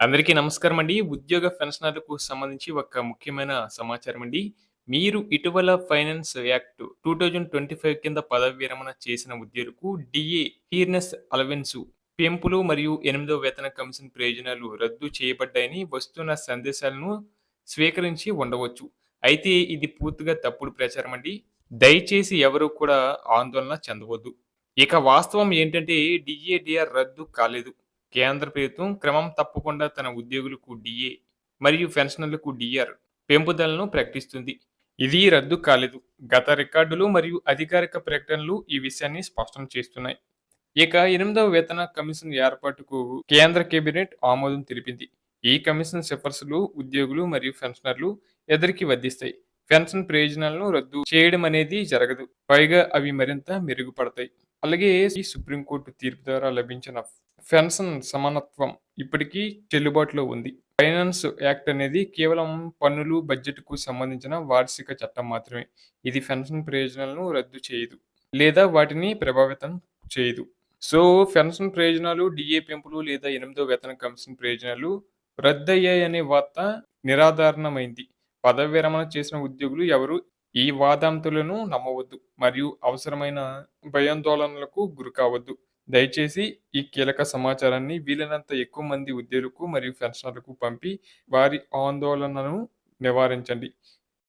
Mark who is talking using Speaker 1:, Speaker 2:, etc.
Speaker 1: అందరికీ నమస్కారం అండి. ఉద్యోగ పెన్షనర్లకు సంబంధించి ఒక ముఖ్యమైన సమాచారం అండి. మీరు ఇటీవల ఫైనాన్స్ యాక్ట్ 2025 కింద పదవి విరమణ చేసిన ఉద్యోగులకు డిఏ హీర్నెస్ అలవెన్సు పెంపులు మరియు ఎనిమిదవ వేతన కమిషన్ ప్రయోజనాలు రద్దు చేయబడ్డాయని వస్తున్న సందేశాలను స్వీకరించి ఉండవచ్చు. అయితే ఇది పూర్తిగా తప్పుడు ప్రచారం అండి. దయచేసి ఎవరు కూడా ఆందోళన చెందవద్దు. ఇక వాస్తవం ఏంటంటే డిఏ, డిఆర్ రద్దు కాలేదు. కేంద్ర ప్రభుత్వం క్రమం తప్పకుండా తన ఉద్యోగులకు డిఏ మరియు పెన్షనర్లకు డిఆర్ పెంపుదలను ప్రకటిస్తుంది. ఇది రద్దు కాలేదు. గత రికార్డులు మరియు అధికారిక ప్రకటనలు ఈ విషయాన్ని స్పష్టం చేస్తున్నాయి. ఇక ఎనిమిదవ వేతన కమిషన్ ఏర్పాటుకు కేంద్ర కేబినెట్ ఆమోదం తెలిపింది. ఈ కమిషన్ సిఫార్సులు ఉద్యోగులు మరియు పెన్షనర్లు ఎదరికి వర్ధిస్తాయి పెన్షన్ ప్రయోజనాలను రద్దు చేయడం అనేది జరగదు. పైగా అవి మరింత మెరుగుపడతాయి. అలాగే ఈ సుప్రీంకోర్టు తీర్పు ద్వారా లభించిన పెన్షన్ సమానత్వం ఇప్పటికీ చెల్లుబాటులో ఉంది. ఫైనాన్స్ యాక్ట్ అనేది కేవలం పన్నులు, బడ్జెట్‌కు సంబంధించిన వార్షిక చట్టం మాత్రమే. ఇది పెన్షన్ ప్రయోజనాలను రద్దు చేయదు. లేదా వాటిని ప్రభావితం చేయదు. సో, పెన్షన్ ప్రయోజనాలు, డిఏ పెంపులు లేదా ఎనిమిదో వేతన కమిషన్ ప్రయోజనాలు రద్దయ్యాయనే వార్త నిరాధారణమైంది. పదవి విరమణ చేసిన ఉద్యోగులు ఎవరు ఈ వాదాంతులను నమ్మవద్దు మరియు అవసరమైన భయాందోళనలకు గురికావద్దు. దయచేసి ఈ కీలక సమాచారాన్ని వీలైనంత ఎక్కువ మంది ఉద్యోగులకు మరియు పెన్షనర్లకు పంపి వారి ఆందోళనను నివారించండి.